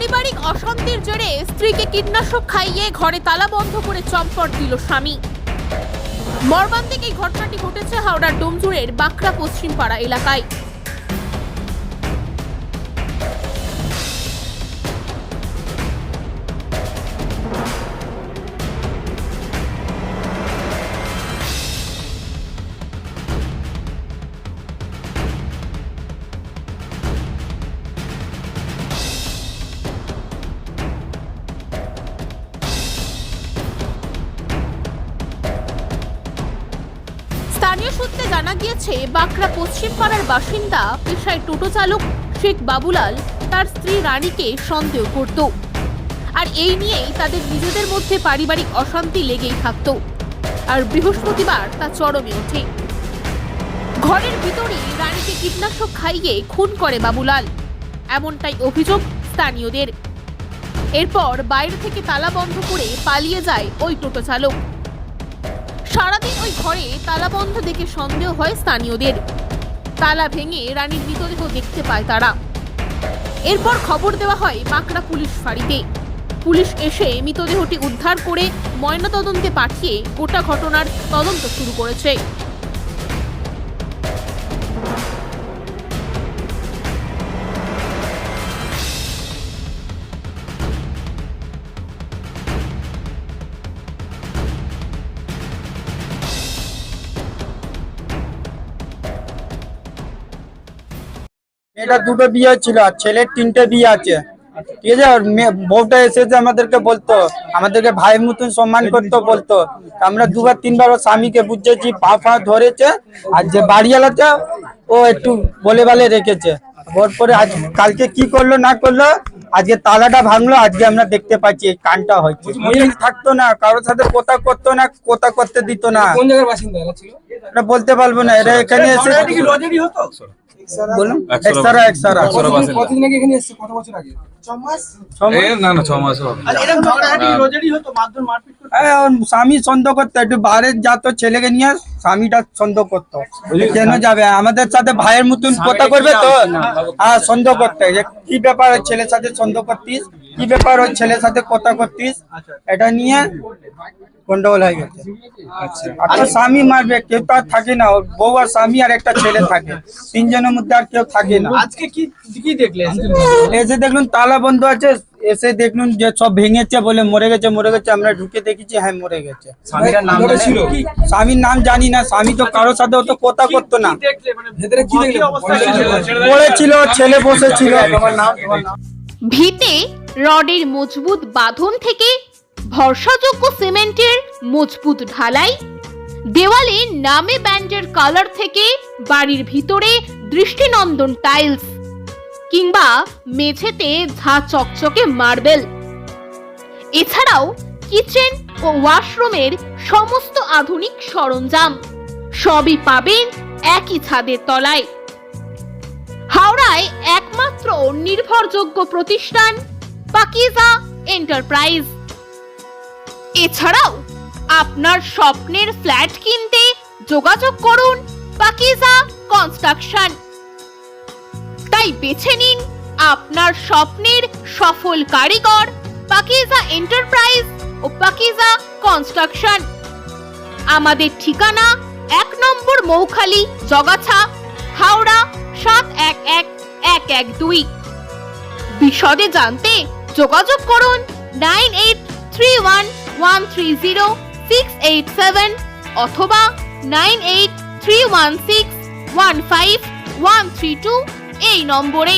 পারিবারিক অশান্তির জোরে স্ত্রীকে কীটনাশক খাইয়ে ঘরে তালা বন্ধ করে চম্পট দিল স্বামী। মর্মান্তিক এই ঘটনাটি ঘটেছে হাওড়ার ডোমজুড়ের বাঁকড়া পশ্চিমপাড়া এলাকায়। জানা গিয়েছে, বাঁকড়া পশ্চিম পাড়ার বাসিন্দা, পেশায় টোটো চালক শেখ বাবুলাল, তার স্ত্রী রানীকে সন্দেহ করত। আর এই নিয়েই তাদের নিজেদের মধ্যে পারিবারিক অশান্তি লেগেই থাকত। আর বৃহস্পতিবার তা চরমে ওঠে। ঘরের ভিতরেই রানীকে কীটনাশক খাইয়ে খুন করে বাবুলাল। এমনটাই অভিযোগ স্থানীয়দের। এরপর বাইরে থেকে তালা বন্ধ করে পালিয়ে যায় ওই টোটো চালক। সারাদিন ওই ঘরে তালাবন্ধ দেখে সন্দেহ হয় স্থানীয়দের। তালা ভেঙে রানীর মৃতদেহ দেখতে পায় তারা। এরপর খবর দেওয়া হয় বাঁকড়া পুলিশ ফাঁড়িতে। পুলিশ এসে মৃতদেহটি উদ্ধার করে ময়নাতদন্তে পাঠিয়ে গোটা ঘটনার তদন্ত শুরু করেছে। এটা দুটো বিয়ে ছিল আর ছেলের তিনটে বিয়ে আছে। ঠিক আছে? আর মেয়ে- বউটা এসেছে আমাদেরকে বলতো আমাদেরকে ভাই মতন সম্মান করতো বলতো। আমরা দুবার তিনবার ওর স্বামীকে বুঝেছি পা ফা ধরেছে আর যে বাড়িওয়ালাতে ও একটু বলে বলে রেখেছে। ওর পরে আজ কালকে কি করল না করল আজকে তালাটা ভাঙলো আজকে আমরা দেখতে পাচ্ছি কানটা হয়েছে। থাকতো না কারোর সাথে কথা করতো না কথা করতে দিত না। এটা বলতে পারব না এরা এখানে এসে বলুন। একসারা একসারা কতদিন- কতদিন আগে এখানে এসেছে? কত বছর আগে? এ না না ছ মাস হবে। হ্যাঁ, স্বামী সন্দেহ করতে? একটু বাইরে যাতো ছেলেকে নিয়ে স্বামীটা সন্দেহ করতো। কেন যাবে? আমাদের সাথে ভাইয়ের মতন কথা করবে তো? হ্যাঁ সন্দেহ করতে। যে কি ব্যাপার ওই ছেলের সাথে সন্দেহ করতিস? কি ব্যাপার ওই ছেলের সাথে কথা করতিস? এটা নিয়ে গন্ডগোল হয়ে গেছে। আর তো স্বামী মারবে কেউ তো আর থাকে না। ওর বউ আর স্বামী আর একটা ছেলে থাকে। তিনজনের মধ্যে আর কেউ থাকে না। আজকে কি কি দেখলে? এসে দেখলুন তালা বন্ধ আছে এসে দেখলুন যে সব ভেঙেছে বলে মরে গেছে মরে গেছে আমরা ঢুকে দেখেছি হ্যাঁ মরে গেছে। স্বামীর নাম জানি না স্বামী তো কারোর সাথে অত কথা করতো না। পড়েছিল ছেলে বসেছিল। ভিতে রডের মজবুত বাঁধন থেকে ভরসাযোগ্য সিমেন্টের মজবুত ঢালাই দেওয়ালে নামে ব্যান্ডের কালার থেকে বাড়ির ভিতরে দৃষ্টিনন্দন টাইলস কিংবা মেঝেতে ঝা চকচকে মার্বেল। এছাড়াও কিচেন ও ওয়াশরুমের সমস্ত আধুনিক সরঞ্জাম সবই পাবেন একই ছাদের তলায়। হাওড়ায় একমাত্র নির্ভরযোগ্য প্রতিষ্ঠান পাকিজা এন্টারপ্রাইজ। এছাড়াও আপনার স্বপ্নের ফ্ল্যাট কিনতে যোগাযোগ করুন পাকিজা কনস্ট্রাকশন। তাই বেছে নিন আপনার স্বপ্নের সফল কারিগর, পাকিজা এন্টারপ্রাইজ ও পাকিজা কনস্ট্রাকশন। আমাদের ঠিকানা এক নম্বর মৌখালি, জগাছা, হাওড়া সাত এক এক এক এক দুই। বিশদে জানতে যোগাযোগ করুন nine eight three one one three zero six eight seven অথবা nine eight three one six one five one three two এই নম্বরে